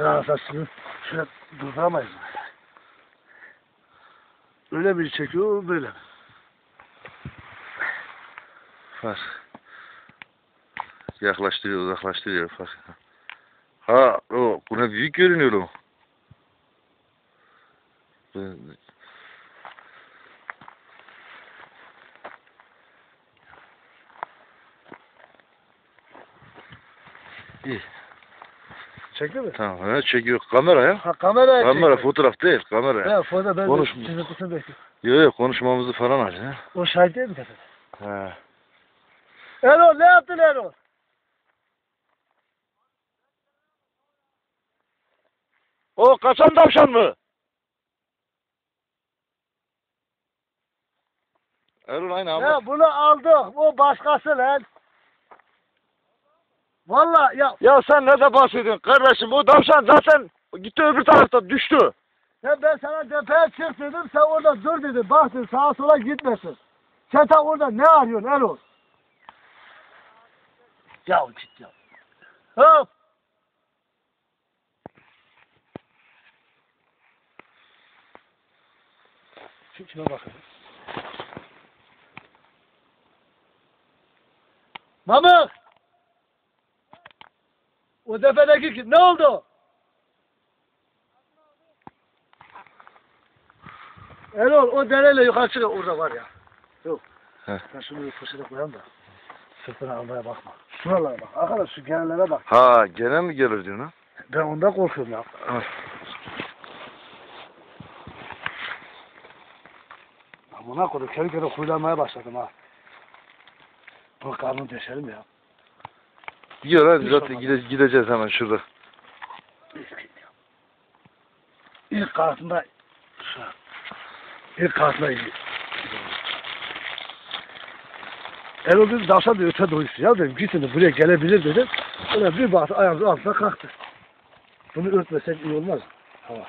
Daha saçını şöyle durduramayız. Öyle bir çekiyor böyle. Bak. Yaklaştırıyor, uzaklaştırıyor. Bak. Ha, o buna büyük görünüyor. Bu- İyi, Çekti mi? tamam. Ha, çekiyor. Kamera ya. Ha kamera Kamera, fotoğraf değil, kamera. Evet fotoğraf ben Konuşma. çizgisini bekliyorum. Yok yok, konuşmamızı falan aç ha. O şahit değil mi tefede? He. Erol ne yaptın Erol? O kaçan tavşan mı? Erol aynı ama. Ya bunu aldık. O başkası lan. Valla ya, Ya sen ne de bahsediyorsun kardeşim? O tavşan zaten gitti öbür tarafta düştü. ya ben sana tepeye çık dedim. Sen orada dur dedi. Bak dedi sağa sola gitmesin. Sen tam orada ne arıyorsun Erol? Ya git ya. Hop. Şu şuna bakın. Mamık! O tepedeki kim? Ne oldu? Erol o dereyle yukarı çıkıyor. Orada var ya. Yok. Heh. Ben şunu bir poşete koyayım da. Sırtına almaya bakma. Şuralara bak. Arkadaş şu genellere bak. Ha gene mi gelir diyorsun ha? Ben ondan korkuyorum ya. Ah. Amına koydum. Kendi kendine huylanmaya başladım ha. Bu karnını deşelim ya. Gidiyor hadi Hiç zaten gide- gideceğiz hemen şurada. İlk kartında. İlk kartında iyi. Erol dedi davşan da öte doyusu. Ya dedim gitsin buraya gelebilir dedim. Öyle bir baktı ayağımızın altına kalktı. Bunu örtmesek iyi olmaz. Tamam.